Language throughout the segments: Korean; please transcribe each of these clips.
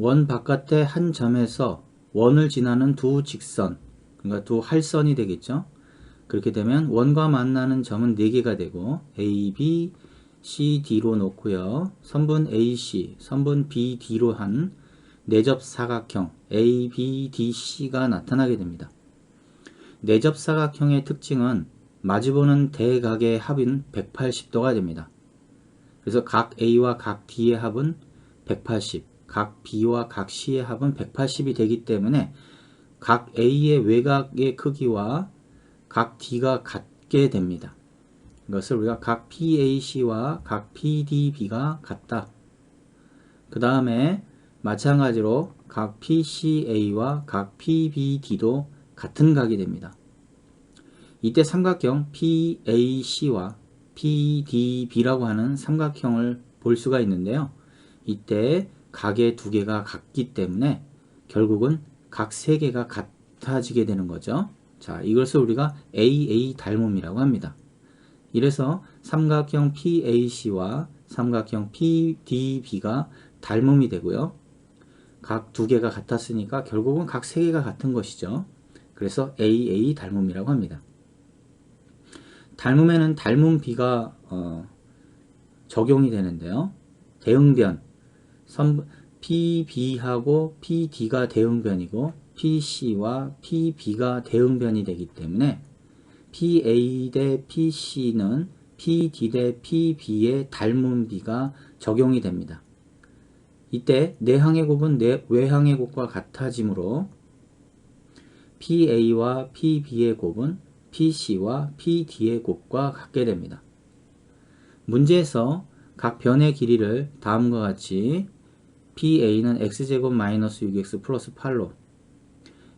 원 바깥의 한 점에서 원을 지나는 두 직선, 그러니까 두 할선이 되겠죠. 그렇게 되면 원과 만나는 점은 4개가 되고 A, B, C, D로 놓고요. 선분 AC, 선분 BD로 한 내접 사각형 A, B, D, C가 나타나게 됩니다. 내접 사각형의 특징은 마주보는 대각의 합인 180도가 됩니다. 그래서 각 A와 각 D의 합은 180, 각 B와 각 C의 합은 180이 되기 때문에 각 A의 외곽의 크기와 각 D가 같게 됩니다. 이것을 우리가 각 PAC와 각 PDB가 같다. 그 다음에 마찬가지로 각 PCA와 각 PBD도 같은 각이 됩니다. 이때 삼각형 PAC와 PDB라고 하는 삼각형을 볼 수가 있는데요. 이때 각의 두 개가 같기 때문에 결국은 각 세 개가 같아지게 되는 거죠. 자, 이것을 우리가 AA 닮음이라고 합니다. 이래서 삼각형 PAC와 삼각형 PDB가 닮음이 되고요. 각 두 개가 같았으니까 결국은 각 세 개가 같은 것이죠. 그래서 AA 닮음이라고 합니다. 닮음에는 닮음 비가 어, 적용이 되는데요. 대응변 선, PB하고 PD가 대응변이고 PC와 PB가 대응변이 되기 때문에 PA 대 PC는 PD 대 PB의 닮은 비가 적용이 됩니다. 이때 내항의 곱은 내 외항의 곱과 같아지므로 PA와 PB의 곱은 PC와 PD의 곱과 같게 됩니다. 문제에서 각 변의 길이를 다음과 같이 PA는 x제곱 마이너스 6x 플러스 8로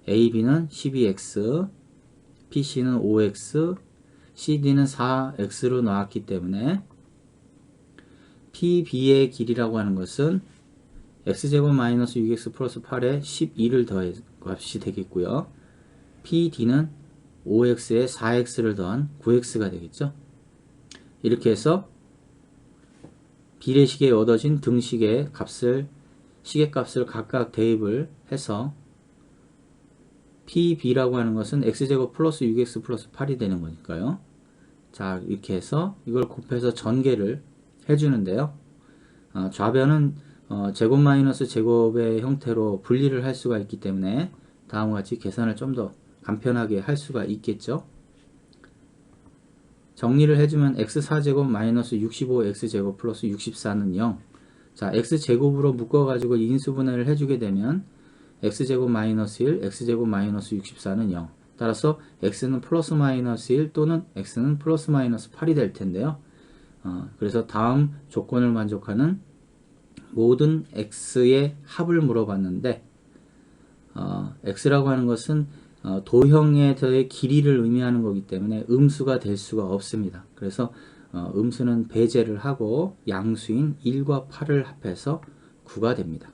AB는 12x, PC는 5x, CD는 4x로 나왔기 때문에 PB의 길이라고 하는 것은 x제곱 마이너스 6x 플러스 8에 12를 더해 값이 되겠고요. PD는 5x에 4x를 더한 9x가 되겠죠. 이렇게 해서 비례식에 얻어진 등식의 값을 시계값을 각각 대입을 해서 PB라고 하는 것은 x제곱 플러스 6x 플러스 8이 되는 거니까요. 자 이렇게 해서 이걸 곱해서 전개를 해주는데요. 어, 좌변은 어, 제곱 마이너스 제곱의 형태로 분리를 할 수가 있기 때문에 다음과 같이 계산을 좀 더 간편하게 할 수가 있겠죠. 정리를 해주면 x4제곱 마이너스 65x제곱 플러스 64는 0. 자, x제곱으로 묶어가지고 인수분해를 해주게 되면 x제곱 마이너스 1, x제곱 마이너스 64는 0. 따라서 x는 플러스 마이너스 1 또는 x는 플러스 마이너스 8이 될 텐데요. 어, 그래서 다음 조건을 만족하는 모든 x의 합을 물어봤는데 어, x라고 하는 것은 어, 도형의 길이를 의미하는 거기 때문에 음수가 될 수가 없습니다. 그래서 어, 음수는 배제를 하고 양수인 1과 8을 합해서 9가 됩니다.